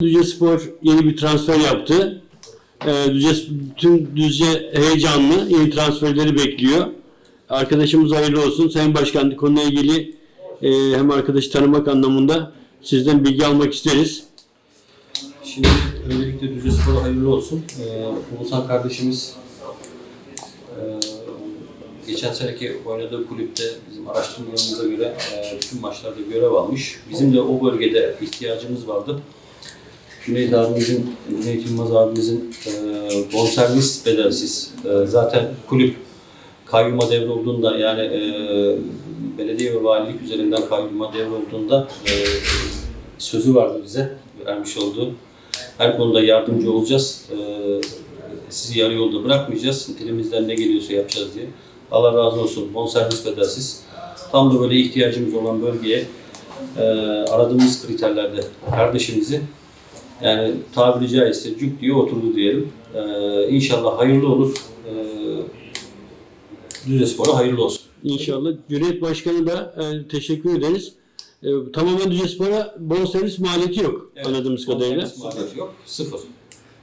Düzce Spor yeni bir transfer yaptı. Ee, Düzce, tüm Düzce heyecanlı. Yeni transferleri bekliyor. Arkadaşımız hayırlı olsun. Sayın Başkan konuyla ilgili e, hem arkadaşı tanımak anlamında sizden bilgi almak isteriz. Şimdi öncelikle Düzce Spor'a hayırlı olsun. Ee, Oğuzhan kardeşimiz e, geçen seneki oynadığı kulüpte bizim araştırmalarımıza göre e, bütün maçlarda görev almış. Bizim de o bölgede ihtiyacımız vardı. Cüneyt abimizin, Cüneyt Yılmaz abimizin e, bonservis bedelsiz. E, zaten kulüp kayyuma devrolduğunda yani e, belediye ve valilik üzerinden kayyuma devrolduğunda e, sözü vardı bize vermiş olduğu. Her konuda yardımcı olacağız. E, sizi yarı yolda bırakmayacağız. Elimizden ne geliyorsa yapacağız diye. Allah razı olsun. Bonservis bedelsiz. Tam da böyle ihtiyacımız olan bölgeye e, aradığımız kriterlerde kardeşimizi yani tabiri caizse cuk diye oturdu diyelim. E, inşallah hayırlı olur. E, Düzce Spor'a hayırlı olsun. İnşallah. Cumhuriyet Başkanı da e, teşekkür ederiz. E, tamamen Düzce Spor'a bonservis maliyeti yok anladığımız kadarıyla. bonservis maliyeti yok. Sıfır.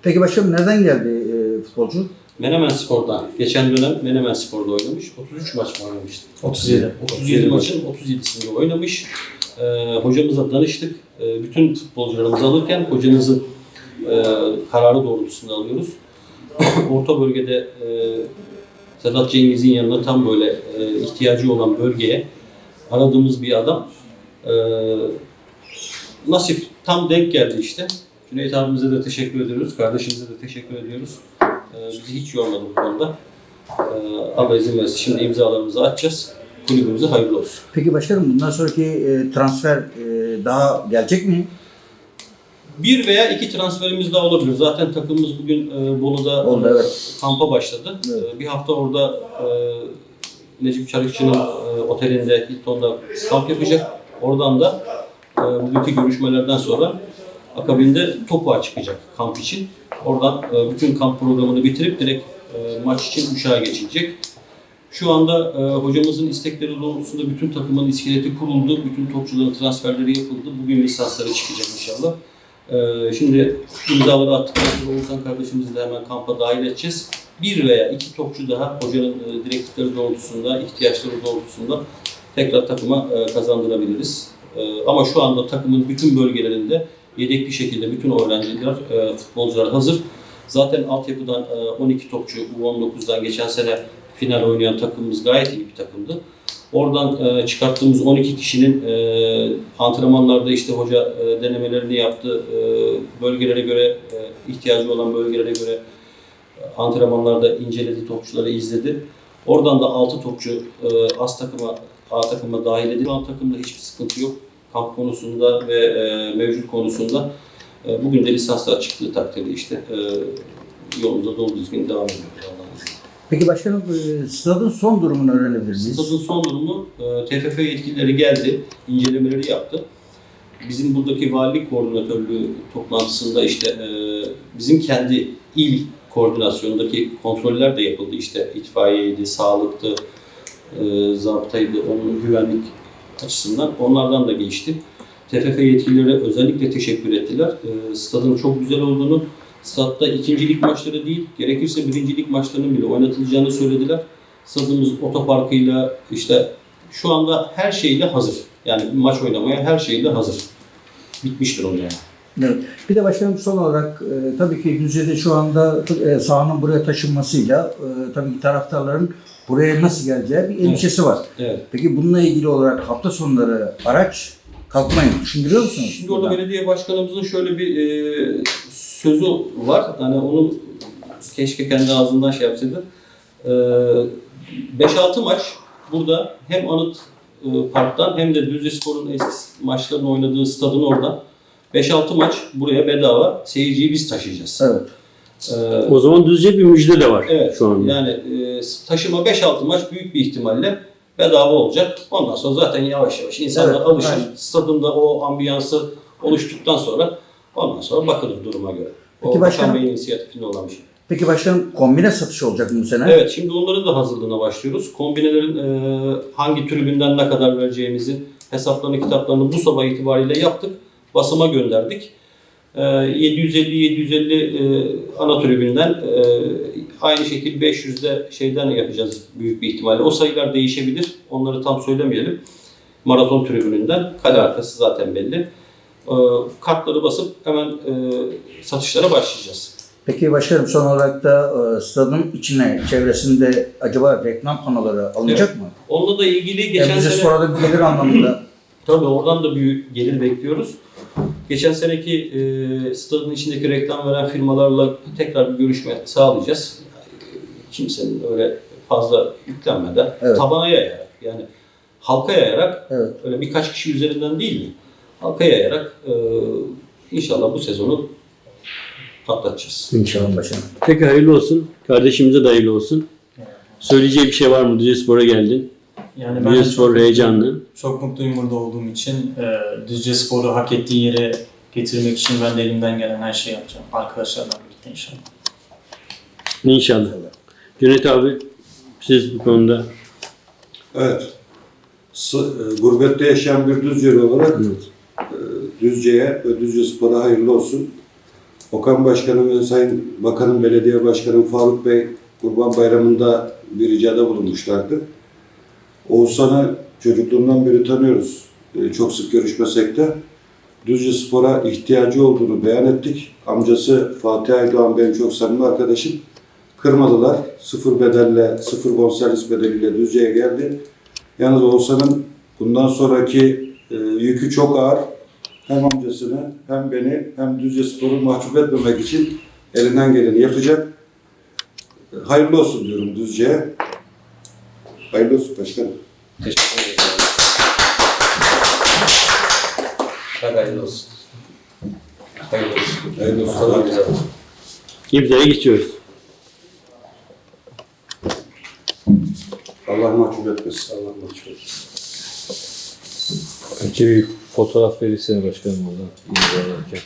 Peki başkanım nereden geldi e, futbolcu? Menemen Spor'dan, geçen dönem Menemen Spor'da oynamış. 33 maç mı oynamıştı? 37. 37 maçın 37'sinde oynamış. Ee, hocamıza danıştık. Ee, bütün futbolcularımızı alırken hocamızın e, kararı doğrultusunda alıyoruz. Orta bölgede e, Sedat Cengiz'in yanına tam böyle e, ihtiyacı olan bölgeye aradığımız bir adam. E, nasip tam denk geldi işte. Cüneyt abimize de teşekkür ediyoruz. Kardeşimize de teşekkür ediyoruz. E, bizi hiç yormadı bu konuda. E, Allah izin verirse şimdi imzalarımızı atacağız. Kulübümüze hayırlı olsun. Peki başkanım bundan sonraki e, transfer e, daha gelecek mi? Bir veya iki transferimiz daha olabilir. Zaten takımımız bugün e, Bolu'da Oldu, e, evet. kampa başladı. Evet. E, bir hafta orada e, Necip Çarıkçı'nın e, otelinde Hilton'da kamp yapacak. Oradan da e, bugünkü görüşmelerden sonra akabinde Topuk'a çıkacak kamp için. Oradan e, bütün kamp programını bitirip direkt e, maç için uçağa geçilecek. Şu anda e, hocamızın istekleri doğrultusunda bütün takımın iskeleti kuruldu. Bütün topçuların transferleri yapıldı. Bugün lisansları çıkacak inşallah. Ee, şimdi imzaları attıktan sonra Oğuzhan kardeşimizi de hemen kampa dahil edeceğiz. Bir veya iki topçu daha hocanın e, direktifleri doğrultusunda, ihtiyaçları doğrultusunda tekrar takıma e, kazandırabiliriz. E, ama şu anda takımın bütün bölgelerinde yedek bir şekilde bütün öğrenciler, e, futbolcular hazır. Zaten altyapıdan e, 12 topçu U19'dan geçen sene final oynayan takımımız gayet iyi bir takımdı. Oradan e, çıkarttığımız 12 kişinin e, antrenmanlarda işte hoca e, denemelerini yaptı. E, bölgelere göre, e, ihtiyacı olan bölgelere göre e, antrenmanlarda inceledi, topçuları izledi. Oradan da 6 topçu e, az takıma, A takıma dahil edildi. Şu an takımda hiçbir sıkıntı yok. Kamp konusunda ve e, mevcut konusunda. E, bugün de lisanslar çıktığı takdirde işte e, yolumuza dolu düzgün devam ediyoruz. Peki başkanım e, stadın son durumunu öğrenebilir miyiz? Stadın son durumu e, TFF yetkilileri geldi, incelemeleri yaptı. Bizim buradaki valilik koordinatörlüğü toplantısında işte e, bizim kendi il koordinasyonundaki kontroller de yapıldı. İşte itfaiyeydi, sağlıktı, zabıtaydı, onun güvenlik açısından onlardan da geçti. TFF yetkilileri özellikle teşekkür ettiler. Stadın çok güzel olduğunu, stadda ikincilik maçları değil, gerekirse birincilik maçlarının bile oynatılacağını söylediler. Stadımız otoparkıyla işte şu anda her şeyle hazır. Yani maç oynamaya her şeyle hazır. Bitmiştir onu yani. Evet. Bir de başkanım son olarak e, tabii ki Düzce'de şu anda e, sahanın buraya taşınmasıyla e, tabii ki taraftarların buraya nasıl geleceği bir endişesi var. Evet. Peki bununla ilgili olarak hafta sonları araç kalkmayı düşündürüyor musunuz? Şimdi orada belediye başkanımızın şöyle bir e, sözü var. Hani onu keşke kendi ağzından şey yapsaydı. E, 5-6 maç burada hem Anıt e, Park'tan hem de Düzce Spor'un eski maçlarını oynadığı stadın oradan 5-6 maç buraya bedava seyirciyi biz taşıyacağız. Evet. E, O zaman Düzce bir müjde de var Evet. şu anda. Yani e, taşıma 5-6 maç büyük bir ihtimalle bedava olacak. Ondan sonra zaten yavaş yavaş insanlar Evet, alışır. aynen. Stadında o ambiyansı oluştuktan sonra ondan sonra bakılır duruma göre. Peki o başkanım- Başkan Bey'in inisiyatifinde olan bir şey. Peki başkanım kombine satış olacak mı bu sene? Evet şimdi onların da hazırlığına başlıyoruz. Kombinelerin e, hangi tribünden ne kadar vereceğimizi hesaplarını kitaplarını bu sabah itibariyle yaptık. Basıma gönderdik. Ee, 750-750 e, ana tribünden e, aynı şekilde 500'de şeyden yapacağız büyük bir ihtimalle. O sayılar değişebilir. Onları tam söylemeyelim. Maraton tribününden. Kale arkası zaten belli. Ee, kartları basıp hemen e, satışlara başlayacağız. Peki başkanım son olarak da e, stadın içine, çevresinde acaba reklam panoları alınacak mı? Onunla da ilgili Yani geçen bize sene... sonra bir gelir anlamında. Tabii oradan da büyük gelir bekliyoruz. Geçen seneki e, stadın içindeki reklam veren firmalarla tekrar bir görüşme sağlayacağız. Kimsenin öyle fazla yüklenmeden, Evet. tabana yayarak yani halka yayarak Evet. öyle birkaç kişi üzerinden değil mi? Halka yayarak e, inşallah bu sezonu atlatacağız. İnşallah başkanım. Peki hayırlı olsun. Kardeşimize de hayırlı olsun. Söyleyeceği bir şey var mı? Düzce Spor'a geldin. Yani ben Düzce Spor çok, heyecanlı. çok mutluyum burada olduğum için. Ee, Düzce Spor'u hak ettiği yere getirmek için ben de elimden gelen her şeyi yapacağım. Arkadaşlarla birlikte inşallah. İnşallah. Cüneyt abi siz bu konuda Evet. S- e, gurbette yaşayan bir Düzceli olarak e, Düzce'ye ve Düzce Spor'a hayırlı olsun. Okan Başkanım ve Sayın Bakanım Belediye Başkanım Faruk Bey Kurban Bayramı'nda bir ricada bulunmuşlardı. Oğuzhan'ı çocukluğundan beri tanıyoruz. E, Çok sık görüşmesek de Düzce Spor'a ihtiyacı olduğunu beyan ettik. Amcası Fatih Aydoğan benim çok samimi arkadaşım. Kırmadılar. Sıfır bedelle, sıfır bonservis bedeliyle Düzce'ye geldi. Yalnız Oğuzhan'ın bundan sonraki e, yükü çok ağır. Hem amcasını hem beni hem Düzce Spor'u mahcup etmemek için elinden geleni yapacak. Hayırlı olsun diyorum Düzce'ye. Hayırlı olsun başkanım. Teşekkür ederim. Hayırlı olsun. Hayırlı olsun. Hayırlı olsun. Tabii güzel. imzaya geçiyoruz. Allah mahcup etmesin. Allah mahcup. Önce bir fotoğraf verirsene başkanım oradan imzalarken.